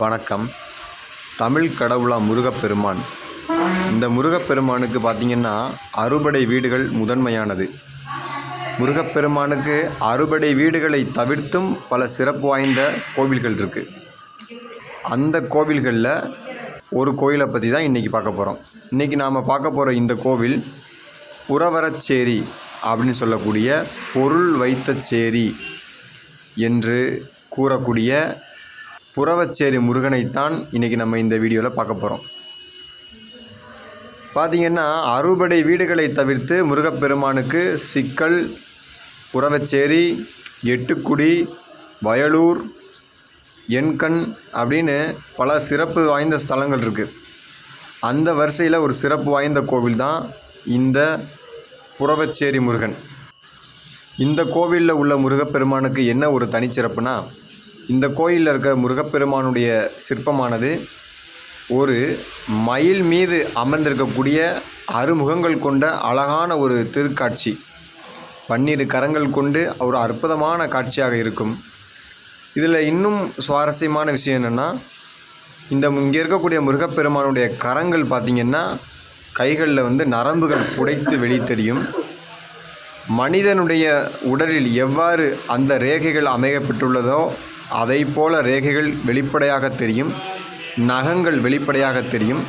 வணக்கம். தமிழ் கடவுளா முருகப்பெருமான். இந்த முருகப்பெருமானுக்கு பார்த்திங்கன்னா அறுபடை வீடுகள் முதன்மையானது. முருகப்பெருமானுக்கு அறுபடை வீடுகளை தவிர்த்தும் பல சிறப்பு வாய்ந்த கோவில்கள் இருக்குது அந்த கோவில்களில் ஒரு கோயிலை பற்றி தான் இன்றைக்கி பார்க்க போகிறோம் இன்றைக்கி நாம் பார்க்க போகிற இந்த கோவில் புறவரச்சேரி அப்படின்னு சொல்லக்கூடிய பொருள் வைத்த சேரி என்று கூறக்கூடிய புறவச்சேரி முருகனைத்தான் இன்றைக்கி நம்ம இந்த வீடியோவில் பார்க்க போகிறோம் பார்த்திங்கன்னா அறுபடை வீடுகளை தவிர்த்து முருகப்பெருமானுக்கு சிக்கல் புறவச்சேரி எட்டுக்குடி வயலூர் எண்கண் அப்படின்னு பல சிறப்பு வாய்ந்த ஸ்தலங்கள் இருக்குது அந்த வரிசையில் ஒரு சிறப்பு வாய்ந்த கோவில் தான் இந்த புறவச்சேரி முருகன். இந்த கோவிலில் உள்ள முருகப்பெருமானுக்கு என்ன ஒரு தனிச்சிறப்புனா இந்த கோயிலில் இருக்க முருகப்பெருமானுடைய சிற்பமானது ஒரு மயில் மீது அமர்ந்திருக்கக்கூடிய அறுமுகங்கள் கொண்ட அழகான ஒரு திருக்காட்சி. பன்னிரு கரங்கள் கொண்டு ஒரு அற்புதமான காட்சியாக இருக்கும். இதில் இன்னும் சுவாரஸ்யமான விஷயம் என்னென்னா இந்த இங்கே இருக்கக்கூடிய முருகப்பெருமானுடைய கரங்கள் பார்த்திங்கன்னா கைகளில் வந்து நரம்புகள் புடைத்து வெளி தெரியும் மனிதனுடைய உடலில் எவ்வாறு அந்த ரேகைகள் அமைக்கப்பட்டுள்ளதோ அதை போல ரேகைகள் வெளிப்படையாக தெரியும் நகங்கள் வெளிப்படையாக தெரியும்.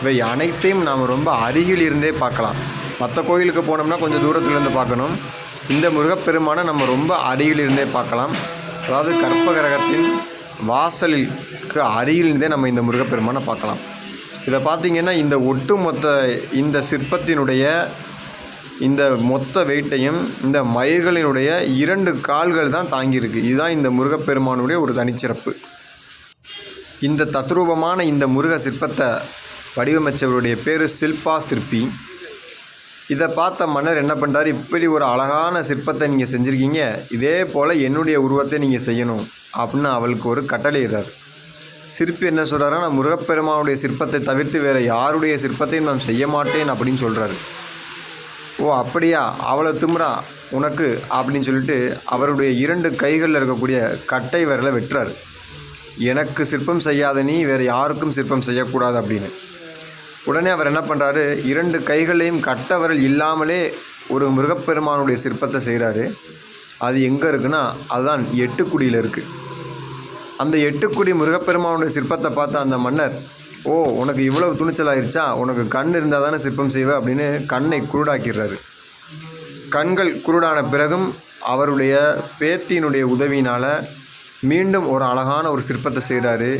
இவை அனைத்தையும் நாம் ரொம்ப அருகில் இருந்தே பார்க்கலாம். மற்ற கோயிலுக்கு போனோம்னா கொஞ்சம் தூரத்துலேருந்து பார்க்கணும். இந்த முருகப்பெருமானை நம்ம ரொம்ப அருகில் இருந்தே பார்க்கலாம். அதாவது கற்பகிரகத்தின் வாசலுக்கு அருகில் இருந்தே நம்ம இந்த முருகப்பெருமானை பார்க்கலாம். இதை பார்த்திங்கன்னா இந்த ஒட்டுமொத்த இந்த சிற்பத்தினுடைய இந்த மொத்த வெயிட்டையும் இந்த மயிர்களினுடைய இரண்டு கால்கள் தான் தாங்கியிருக்கு. இதுதான் இந்த முருகப்பெருமானுடைய ஒரு தனிச்சிறப்பு. இந்த தத்ரூபமான இந்த முருக சிற்பத்தை வடிவமைச்சவருடைய பேர் சில்பா சிற்பி. இதை பார்த்த மன்னர் என்ன பண்ணுறாரு இப்படி ஒரு அழகான சிற்பத்தை நீங்கள் செஞ்சுருக்கீங்க. இதே போல் என்னுடைய உருவத்தை நீங்கள் செய்யணும் அப்படின்னு அவளுக்கு ஒரு கட்டளையிடுறார் சிற்பி என்ன சொல்கிறாருன்னா முருகப்பெருமானுடைய சிற்பத்தை தவிர்த்து வேறு யாருடைய சிற்பத்தையும் நான் செய்ய மாட்டேன் அப்படின்னு சொல்கிறாரு ஓ அப்படியா? அவ்வளோ திமுறா? உனக்கு? அப்படின்னு சொல்லிட்டு அவருடைய இரண்டு கைகளில் இருக்கக்கூடிய கட்டை விரலை வெட்டுறார். எனக்கு சிற்பம் செய்யாத நீ வேறு யாருக்கும் சிற்பம் செய்யக்கூடாது அப்படின்னு. உடனே அவர் என்ன பண்ணுறாரு இரண்டு கைகளையும் கட்ட விரல் இல்லாமலே ஒரு முருகப்பெருமானுடைய சிற்பத்தை செய்கிறாரு அது எங்கே இருக்குன்னா அதுதான் எட்டுக்குடியில் இருக்குது அந்த எட்டுக்குடி முருகப்பெருமானுடைய சிற்பத்தை பார்த்த அந்த மன்னர் ஓ உனக்கு இவ்வளவு துணிச்சல் ஆயிடுச்சா உனக்கு கண் இருந்தால் தானே சிற்பம் செய்வ அப்படின்னு கண்ணை குருடாக்கிறாரு கண்கள் குருடான பிறகும் அவருடைய பேத்தியினுடைய உதவியினால் மீண்டும் ஒரு அழகான ஒரு சிற்பத்தை செய்கிறாரு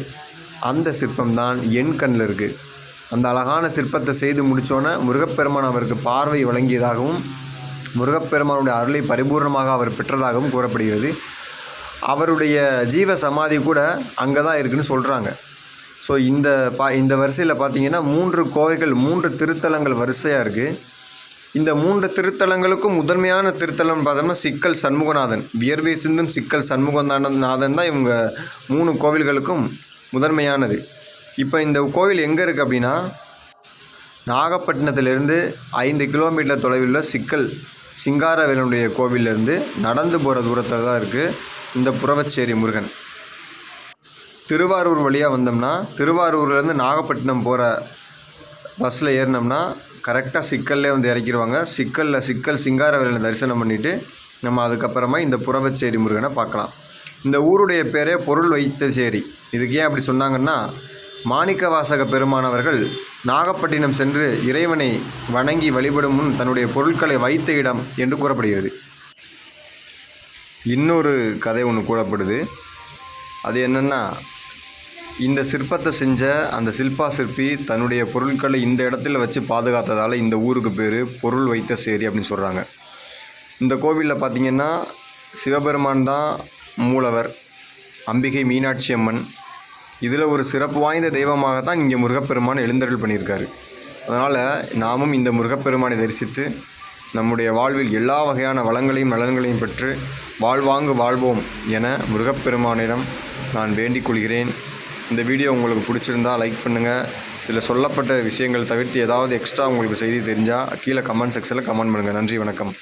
அந்த சிற்பம் தான் என் கண்ணில் இருக்குது அந்த அழகான சிற்பத்தை செய்து முடித்தோன்னே முருகப்பெருமான் அவருக்கு பார்வை வழங்கியதாகவும் முருகப்பெருமானுடைய அருளை பரிபூர்ணமாக அவர் பெற்றதாகவும் கூறப்படுகிறது. அவருடைய ஜீவ சமாதி கூட அங்கே தான் இருக்குதுன்னு சொல்கிறாங்க ஸோ இந்த பா இந்த வரிசையில் பார்த்தீங்கன்னா மூன்று கோவைகள் மூன்று திருத்தலங்கள் வரிசையாக இருக்குது இந்த மூன்று திருத்தலங்களுக்கும் முதன்மையான திருத்தலம் பார்த்தோம்னா சிக்கல் சண்முகநாதன். வியர்வை சிந்தும் சிக்கல் சண்முகநாதன் நாதன் தான் இவங்க மூணு கோவில்களுக்கும் முதன்மையானது. இப்போ இந்த கோவில் எங்கே இருக்குது அப்படின்னா நாகப்பட்டினத்திலிருந்து ஐந்து கிலோமீட்டர் தொலைவில் சிக்கல் சிங்காரவேலனுடைய கோவிலிருந்து நடந்து போகிற தூரத்தில் தான் இருக்குது இந்த புறவச்சேரி முருகன். திருவாரூர் வழியாக வந்தோம்னா திருவாரூர்லேருந்து நாகப்பட்டினம் போகிற பஸ்ஸில் ஏறினோம்னா கரெக்டாக சிக்கல்லே வந்து இறக்கிடுவாங்க சிக்கலில் சிக்கல் சிங்காரவேலனை தரிசனம் பண்ணிவிட்டு நம்ம அதுக்கப்புறமா இந்த புறவச்சேரி முருகனை பார்க்கலாம். இந்த ஊருடைய பேரே பொருள் வைத்த சேரி. இதுக்கு ஏன் அப்படி சொன்னாங்கன்னா மாணிக்க வாசக பெருமானவர்கள் நாகப்பட்டினம் சென்று இறைவனை வணங்கி வழிபடும் முன் தன்னுடைய பொருட்களை வைத்த இடம் என்று கூறப்படுகிறது. இன்னொரு கதை ஒன்று கூறப்படுது. அது என்னென்னா இந்த சிற்பத்தை செஞ்ச அந்த சிற்பா சிற்பி தன்னுடைய பொருட்களை இந்த இடத்துல வச்சு பாதுகாத்ததால் இந்த ஊருக்கு பேர் பொருள் வைத்த சேரி அப்படின்னு சொல்கிறாங்க இந்த கோவிலில் பார்த்திங்கன்னா சிவபெருமான் தான் மூலவர் அம்பிகை மீனாட்சி அம்மன். இதில் ஒரு சிறப்பு வாய்ந்த தெய்வமாக தான் இங்கே முருகப்பெருமான் எழுந்தருள் பண்ணியிருக்காரு. அதனால் நாமும் இந்த முருகப்பெருமானை தரிசித்து நம்முடைய வாழ்வில் எல்லா வகையான வளங்களையும் நலன்களையும் பெற்று வாழ்வாங்கு வாழ்வோம் என முருகப்பெருமானிடம் நான் வேண்டிக் கொள்கிறேன். இந்த வீடியோ உங்களுக்கு பிடிச்சிருந்தா லைக் பண்ணுங்கள் இதில் சொல்லப்பட்ட விஷயங்கள் தவிர்த்து ஏதாவது எக்ஸ்ட்ரா உங்களுக்கு செய்தி தெரிஞ்சால் கீழே கமெண்ட் செக்ஷனில் கமெண்ட் பண்ணுங்கள் நன்றி வணக்கம்.